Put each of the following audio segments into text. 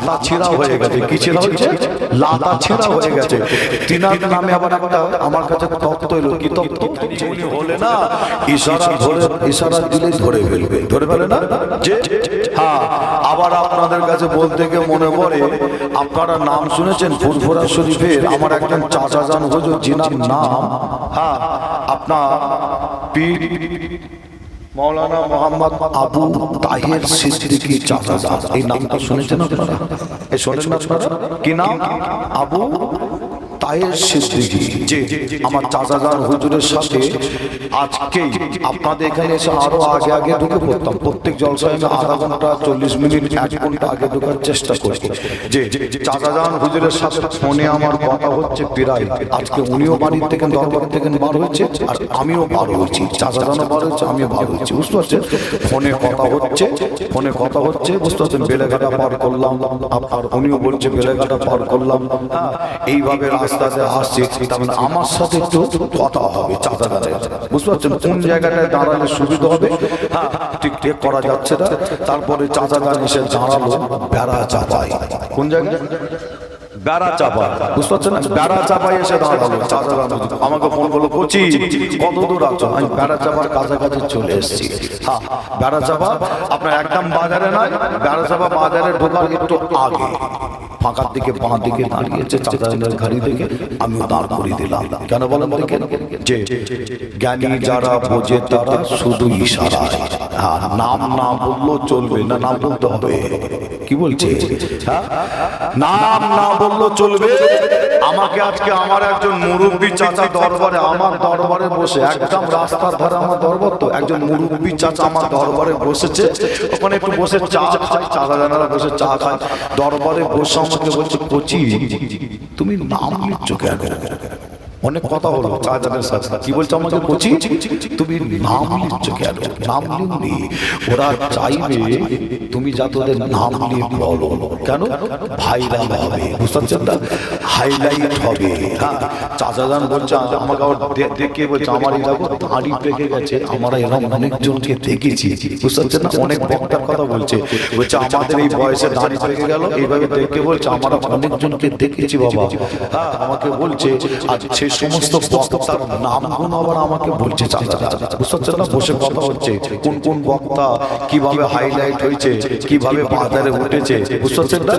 লাতা ছেঁড়া হয়ে গেছে। কি ছেঁড়া হচ্ছে লাতা ছেঁড়া হয়ে গেছে। তিনার নামে আবার একটা আমার কাছে তত্ত্ব এলো কি তত্ত্ব? হলে না ইশারা ধরে ইশারা দিলেই ধরে ফেলবে। ধরে ফেলে না? যে হ্যাঁ আবার আপনাদের কাছে বলতে গিয়ে মনে পড়ে আপনারা নাম শুনেছেন ফুরফুরা শরীফের আমার একজন চাচা যান হুজুর জিনার নাম হ্যাঁ আপনার পীর মৌলানা মোহাম্মদ আবু তাহের সিদ্দিকী চাচাদার এই নামটা শুনেছেন আপনারা? এই শোনেন আপনারা? কি নাম? আবু? তাহের সিদ্দিকী যে আমার চাচাজান হুজুরের সাথে আজকেই আপনাদের এখানে এসে আরও আগে আগে ঢুকে পড়তাম। প্রত্যেক জলসায় আমি আধা ঘণ্টা চল্লিশ মিনিট এক ঘণ্টা আগে ঢোকার চেষ্টা করছি যে চাচাজান হুজুরের সাথে ফোনে আমার কথা হচ্ছে প্রায়। আজকে উনিও বাড়ির থেকে দরবার থেকে বার হয়েছে আর আমিও বার হয়েছি। চাচাজানও বার হয়েছে আমিও বার হয়েছি। বুঝতে পারছেন? ফোনে কথা হচ্ছে ফোনে কথা হচ্ছে বুঝতে পারছেন? বেলেঘাটা পার করলাম। আর উনিও বলছে বেলেঘাটা পার করলাম। হ্যাঁ, এইভাবে রাস্তাতে আসছি আমার সাথে একটু কথা হবে চাচাজানের বুঝতে পারছেন? কোন জায়গাটায় দাঁড়ালে সুবিধা হবে? হ্যাঁ করা যাচ্ছে না। তারপরে চাচাজান এসে দাঁড়াল বেড়া চাপায়। কোন জায়গায়? বেড়া চাপা বুঝতে পারছেন? বেড়া চাপাই এসে দাঁড়াল আমাকে ফোন করল, কোচি, কত দূর আছো? আমি বেড়া চাপার কাছাকাছি চলে এসেছি। হ্যাঁ বেড়া চাপা আপনার একদম বাজারে নয় বেড়া চাপা বাজারে ঢোকার একটু আগে। ফাঁকার দিকে বাঁ দিকে দাঁড়িয়েছে চাচাদের গাড়ি থেকে আমিও দাঁড় করিয়ে দিলাম। কেন বলেন দেখে যে জ্ঞানী যারা বোঝে তারা শুধু ইশারায় হ্যাঁ নাম না বললেও চলবে না নাম বলতে হবে। কি বলছে? হ্যাঁ? নাম না চলবে। আমাকে আজকে আমার একজন মুরব্বী চাচা দরবারে আমার দরবারে বসে একদম রাস্তার ধারে আমার দরবার তো একজন মুরব্বী চাচা আমার দরবারে বসেছে। ওখানে একটু বসে চা খায় চাচা জানারা বসে চা খায়। দরবারে বসে আমাকে বলছে কচি তুমি নাম নিচ্ছ কেন? অনেক কথা হলো সাথে কি বলছো আমাকে কচি? তুমি নাম নিচ্ছ কেন? নাম নিবনি ওরা চাইবে তুমি যাতে ওদের নাম নিয়ে বলো। কেন? ভাইরাল হবে। বুঝতে না? হাইলাইট হবে। হ্যাঁ বলছে, আমাকে আবার দেখে বলছে আমার দাঁড়ি পেকে গেছে। আমরা এরকম অনেকজনকে দেখেছি। বুঝতে পারছেন না? অনেক বক্তার কথা বলছে। বলছে, আমাদের এই বয়সে দাঁড়ি পেকে গেল। এইভাবে দেখে বলছে, আমরা অনেকজনকে দেখেছি বাবা। হ্যাঁ আমাকে বলছে, আজ সমস্ত বক্তার নামগুলো আবার আমাকে বলছে বুঝতে না বসে কথা হচ্ছে কোন কোন বক্তা কীভাবে হাইলাইট হয়েছে কীভাবে বাজারে উঠেছে বুঝতে না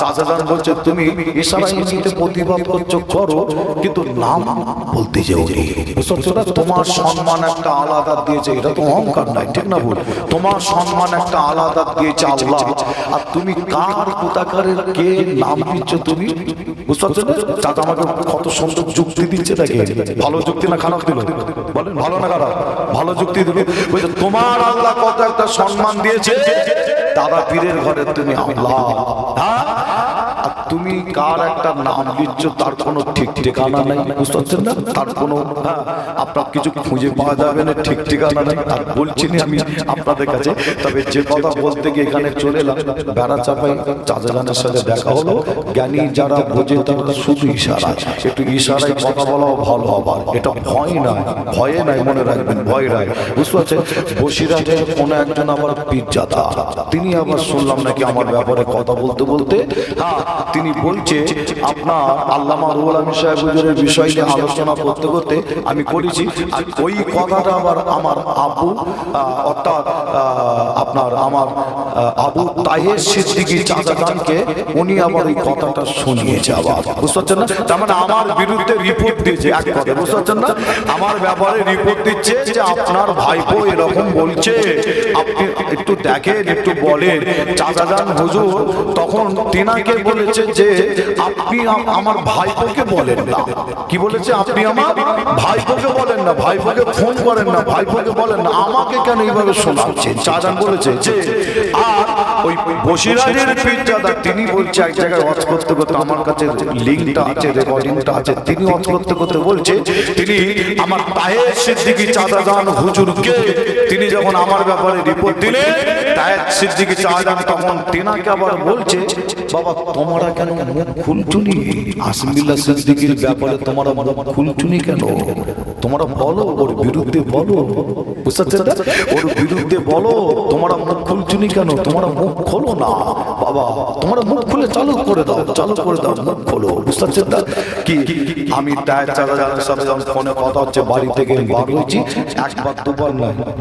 চাচাজান বলছে তুমি ইশারা ইঙ্গিতে প্রতিবাদ করছ করো কিন্তু নাম বলতে যেও বুঝতে না তোমার সম্মান একটা আলাদা দিয়েছে। এটা তো অহংকার নাই ঠিক না বল তোমার সম্মান একটা আলাদা দিয়েছে আল্লাহ। আর তুমি কার কোথাকারের কে নাম দিচ্ছ তুমি? বুঝতে পারছ চাচা আমাকে কত সুন্দর যুক্তি দিচ্ছে তাকে। ভালো যুক্তি না খারাপ দিল? বলেন, ভালো না খারাপ? ভালো যুক্তি দিল বলছে, তোমার আল্লাহ কত একটা সম্মান দিয়েছে। দাদা পীরের ঘরে তুমি আল্লাহ। হ্যাঁ তুমি কার একটা নাম দিচ্ছ তার কোনো ঠিক ঠিকানা নাই বুঝতে পারছেন না? তার কোনো হ্যাঁ, আপনার কিছু খুঁজে পাওয়া যাবে না ঠিক ঠিকানা নাই আর বলছি না আমি আপনাদের কাছে। তবে যে কথা বলতে গিয়ে এখানে চলে এলাম বেড়া চাপাই চাচাজানের সাথে দেখা হলো। জ্ঞানী যারা বোঝে তারা শুধু ইশারা। একটু ইশারায় কথা বলাও ভালো হবার এটা ভয় নয় ভয়ে নাই মনে রাখবেন ভয় নাই বুঝতে পারছেন? বসিরহাটে কোনো একজন আবার পীরজাদা তিনি আবার শুনলাম নাকি আমার ব্যাপারে কথা বলতে বলতে হ্যাঁ তিনি বলছে, আপনার আল্লামা রুহুল বিষয় আলোচনা করতে করতে আমি করেছি। ওই কথাটা আবার আমার আবু অর্থাৎ আপনার আমার আবু তাহের সিদ্দিকী চাচাদানকে উনি আবার ওই কথাটা শুনিয়েছে আবার। বুঝতে পারছেন না? তার মানে আমার বিরুদ্ধে রিপোর্ট দিয়েছে, এক কথা বুঝতে পারছেন না? আমার ব্যাপারে রিপোর্ট দিচ্ছে যে আপনার ভাইপো এরকম বলছে। আপনি একটু দেখেন, একটু বলেন। চাচা চাচাজান হুজুর তখন তিনাকে বলেছে যে আপনি আম- আমার ভাইপোকে বলেন না। কি বলেছে? আপনি আমার ভাইপোকে বলেন না, ভাইপোকে ফোন করেন না, ভাইপোকে বলেন না। আমাকে কেন এইভাবে শোনাচ্ছেন চাচান বলেছে যে, আর ওই বসিরাজের পিজ্জাদা তিনি বলছে এক জায়গায় ওয়াচ করতে করতে আমার কাছে লিঙ্কটা আছে, রেকর্ডিংটা আছে, তিনি ওয়াচ করতে করতে বলছে, তিনি আমার তাহের সিদ্দিকি চাচা যান হুজুরকে, তিনি যখন আমার ব্যাপারে রিপোর্ট দিলেন তাহের সিদ্দিকি চাচা যান তখন তেনাকে আবার বলছে, বাবা, তোমরা কেন? মুখ খুলছুনি আসমিল্লা সিদ্দিকির ব্যাপারে তোমার মুখ খুলছুনি কেন? তোমরা বলো, ওর বিরুদ্ধে বলো। বুঝতে ওর বিরুদ্ধে বলো, তোমরা মুখ খুলছুনি কেন? তোমরা মুখ খোলো না। বাবা, তোমরা মুখ খুলে চালু করে দাও, চালু করে দাও, মুখ খোলো। বুঝতে কি আমি টায়ার সাথে যখন ফোনে কথা হচ্ছে, বাড়ি থেকে বার হয়েছি। একবার দুবার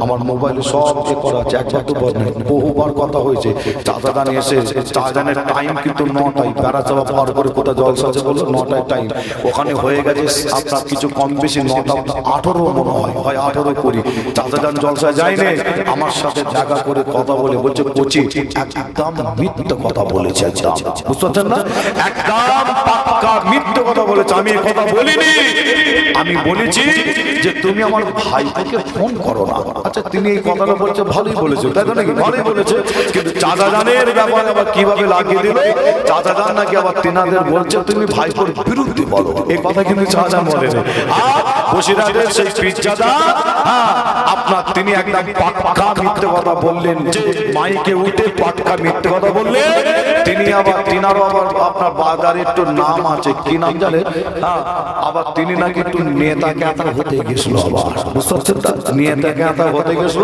আমার মোবাইলে সব করা আছে, একবার দুবার বহুবার কথা হয়েছে। চাচা জানি এসে চাচা জানের টাইম কিন্তু নটায় বেড়া চাপা পার করে কোথাও জলসা আছে নটায় টাইম ওখানে হয়ে গেছে, আপনার কিছু কম বেশি নটা আঠারো মনে হয় হয় আঠারো করি। চাচা যান জলসায় যায়নি আমার সাথে দেখা করে কথা বলে, বলছে, কোচি, একদম মিথ্যে কথা বলেছে বুঝতে না? একদম পাক্কা মিথ্যে কথা বলেছে। আমি কথা বলিনি। আমি বলেছি যে তুমি আমার ভাইকে ফোন করো না। আচ্ছা তিনি এই কথাটা বলছে, ভালোই বলেছে। তাই তো নাকি? ভালোই বলেছে। কিন্তু চাচা জানের ব্যাপারে আবার কীভাবে লাগিয়ে দিল? চাচা জান নাকি আবার তিনাদের বলছে, তুমি ভাইপোর বিরুদ্ধে বলো। এই কথা কিন্তু চাচা জান বলেনি। আর বসিরহাটের সেই পিজ্জাদা হ্যাঁ আপনার তিনি একদম পাক্কা মিথ্যে কথা বললেন। যে মাইকে উঠে পাক্কা মিথ্যে কথা বললেন। তিনি আবার আবার আপনার বাজারে একটু নাম আছে কি নাম জানেন হ্যাঁ আবার তিনি নাকি একটু নেতা ক্যাতা হতে গেছিল আবার। বুঝতে পারছেন? নেতা ক্যাতা হতে গেছিল।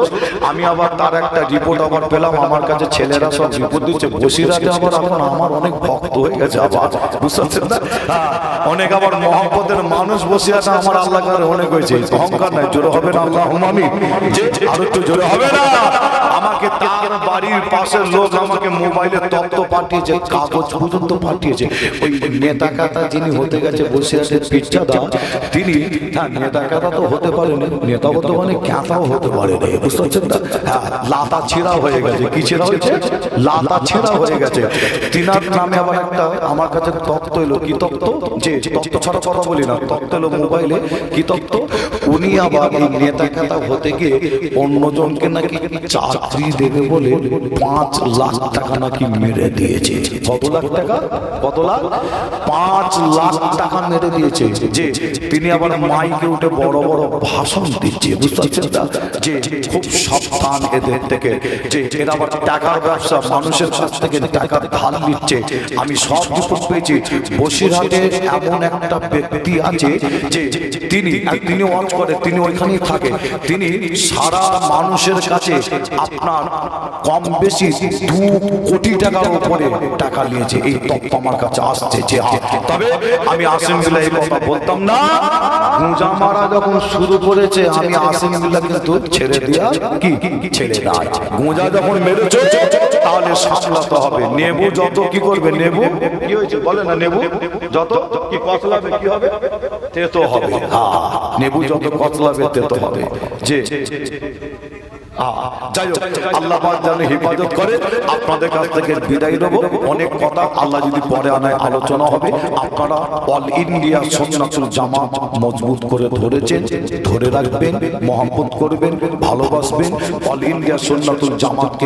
আমি আবার তার একটা রিপোর্ট আবার পেলাম আমার কাছে ছেলেরা সব রিপোর্ট দিচ্ছে। বসিরাতে আবার এখন আমার অনেক ভক্ত হয়ে গেছে আবার। বুঝতে পারছেন হ্যাঁ, অনেক আবার মহাপদের মানুষ বসে আছে আমার আল্লাহ কাছে অনেক হয়েছে অহংকার নাই জোরে হবে না আল্লাহ আমি যে আরও একটু জোরে হবে না। আমাকে তার বাড়ির পাশের লোক আমাকে মোবাইলে তত্ত্ব পাঠিয়েছে কাগজ পর্যন্ত পাঠিয়েছে। ওই নেতা কাতা যিনি হতে গেছে বসে আছে পিজ্জা দা তিনি হ্যাঁ নেতা কাতা তো হতে পারেনি নেতা হতে মানে ক্যাতাও হতে পারে না বুঝতে পারছেন না? হ্যাঁ লাতা ছেঁড়া হয়ে গেছে। কি ছেঁড়া হয়েছে? লাতা ছেঁড়া হয়ে গেছে। তিনার নামে আবার একটা আমার কাছে তত্ত্ব এলো কি তত্ত্ব? যে তত্ত্ব ছাড়া কথা বলি না তত্ত্ব এলো মোবাইলে কি তত্ত্ব? oh, oh, oh. উনি আবার এই নেতা কাতা হতে গিয়ে অন্যজনকে নাকি চাকরি দেবে বলে পাঁচ লাখ টাকা নাকি মেরে দিয়েছে। কত লাখ টাকা? কত লাখ? পাঁচ লাখ টাকা মেরে দিয়েছে। যে তিনি আবার মাইকে উঠে বড় বড় ভাষণ দিচ্ছে, বুঝতে পারছেন? যে খুব সাবধান এদের থেকে। যে এরা আবার টাকার ব্যবসা, মানুষের কাছ থেকে টাকা ধার নিচ্ছে। আমি সব রিপোর্ট পেয়েছি। বসিরহাটে এমন একটা ব্যক্তি আছে যে তিনি তিনি ওয়াচ করে তিনি ওইখানেই থাকে। তিনি সারা মানুষের কাছে আপনার কম বেশি দু কোটি টাকার উপরে টাকা নিয়েছে। এই তথ্য আমার কাছে আসছে যে তবে আমি আসিম এই কথা বলতাম না। গুঁজা মারা যখন শুরু করেছে, আমি আসিম কিন্তু ছেড়ে কি? ছেড়ে গুঁজা যখন তাহলে হবে। নেবু যত কি করবে, নেবু? কি হয়েছে? বলে না, নেবু? যত কি কচলাবে কি হবে? তেতো হবে। হ্যাঁ নেবু যত কচলাবে তেতো হবে। যে আপনারা অল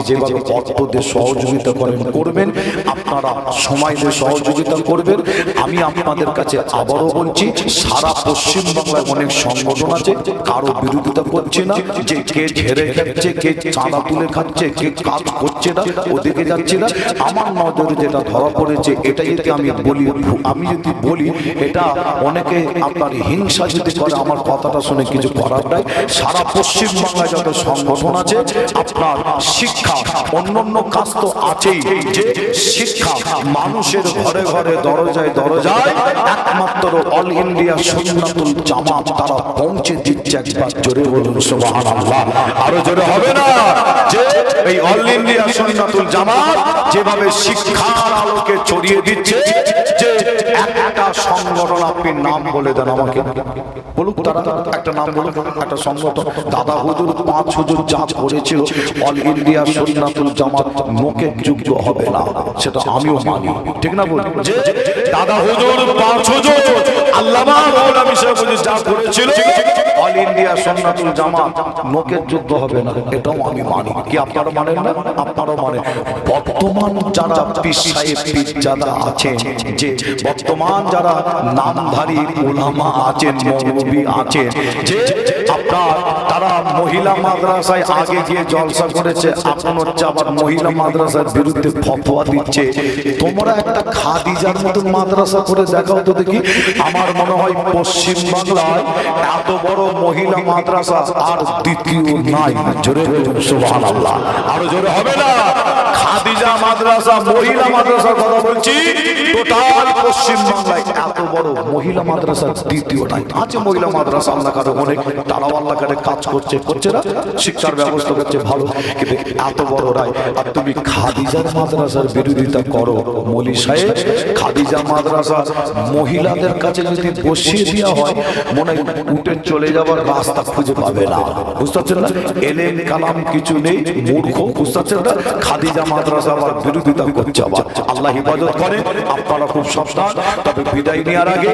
যেভাবে সহযোগিতা করেন, করবেন। আপনারা সময় সহযোগিতা করবেন। আমি আপনাদের কাছে আবারও বলছি, সারা পশ্চিম বাংলায় অনেক সংগঠন আছে, কারও বিরোধিতা করছে না, যে কে ঝেড়ে খাচ্ছে, কে চাঁদা তুলে খাচ্ছে, কে কাজ করছে না, ওদিকে যাচ্ছে না। আমার নজরে যেটা ধরা পড়েছে এটা যদি আমি বলি, আমি যদি বলি, এটা অনেকে আপনার হিংসা যদি করে, আমার কথাটা শুনে কিছু করার নাই। সারা পশ্চিম বাংলায় যত সংগঠন আছে, আপনার শিক্ষা, অন্যান্য কাজ তো আছেই, যে শিক্ষা মানুষের ঘরে ঘরে দরজায় দরজায়, একমাত্র অল ইন্ডিয়া সুন্নাতুল জামাত তারা পৌঁছে দিচ্ছে একবার। জোরে বলুন, সুবহানাল্লাহ। আরও জোরে হবে না। যে এই অল ইন্ডিয়া সুন্নাতুল জামাত যেভাবে শিক্ষার আলোকে ছড়িয়ে দিচ্ছে, যে একটা সংগঠন আপনি নাম বলে দেন আমাকে। বলুক তারা, একটা নাম বলুক একটা সংগঠন দাদা হুজুর, পাঁচ হুজুর যা করেছিল অল ইন্ডিয়া সুন্নাতুল জামাত নোকে যোগ্য হবে না, সেটা আমিও মানি। ঠিক না বলি যে দাদা হুজুর, পাঁচ হুজুর, আল্লামা মৌলানা সাহেব হুজুর যা করেছিল অল ইন্ডিয়া সন্ন্যাতুল জামাত নোকের যুদ্ধ হবে না, এটাও আমি মানি। কি আপনারা মানেন না? আপনারাও মানে বর্তমান যারা পীর সাহেব পীরজাদা আছেন, যে বর্তমান যারা নামধারী ওলামা আছেন, মৌলবী আছেন, যে আপনার, তারা মহিলা মাদ্রাসায় আগে গিয়ে জলসা করেছে, এখন হচ্ছে আবার মহিলা মাদ্রাসার বিরুদ্ধে ফতোয়া দিচ্ছে। তোমরা একটা খাদিজার মতন মাদ্রাসা করে দেখাও তো দেখি। আমার মনে হয় পশ্চিম বাংলায় এত বড় মহিলা মাদ্রাসা আর দ্বিতীয় নাই। জোরে সুবহান আল্লাহ আরও জোরে হবে না? খাদিজা মাদ্রাসা, মহিলা মাদ্রাসার কথা বলছি। টোটাল পশ্চিম বাংলায় এত বড় মহিলা মাদ্রাসা দ্বিতীয় নাই। আছে মহিলা মাদ্রাসা আল্লাহ কারে অনেক তারাও আল্লাহ কারে কাজ করছে করছে। না শিক্ষার ব্যবস্থা করছে ভালো। কিন্তু এত বড় রায়, আর তুমি খাদিজার মাদ্রাসার বিরোধিতা করো। মলি সাহেব, খাদিজা মাদ্রাসা মহিলাদের কাছে যদি বসিয়ে দেওয়া হয়, মনে উঠে চলে যাওয়ার রাস্তা খুঁজে পাবে না। বুঝতে পারছেন না? কালাম কিছু নেই, মূর্খ, বুঝতে পারছেন না? খাদিজা মাদ্রাসা আবার বিরোধিতা করছে আবার। আল্লাহ হিফাজত করে আপনারা খুব সাবধান। তবে বিদায় নেওয়ার আগে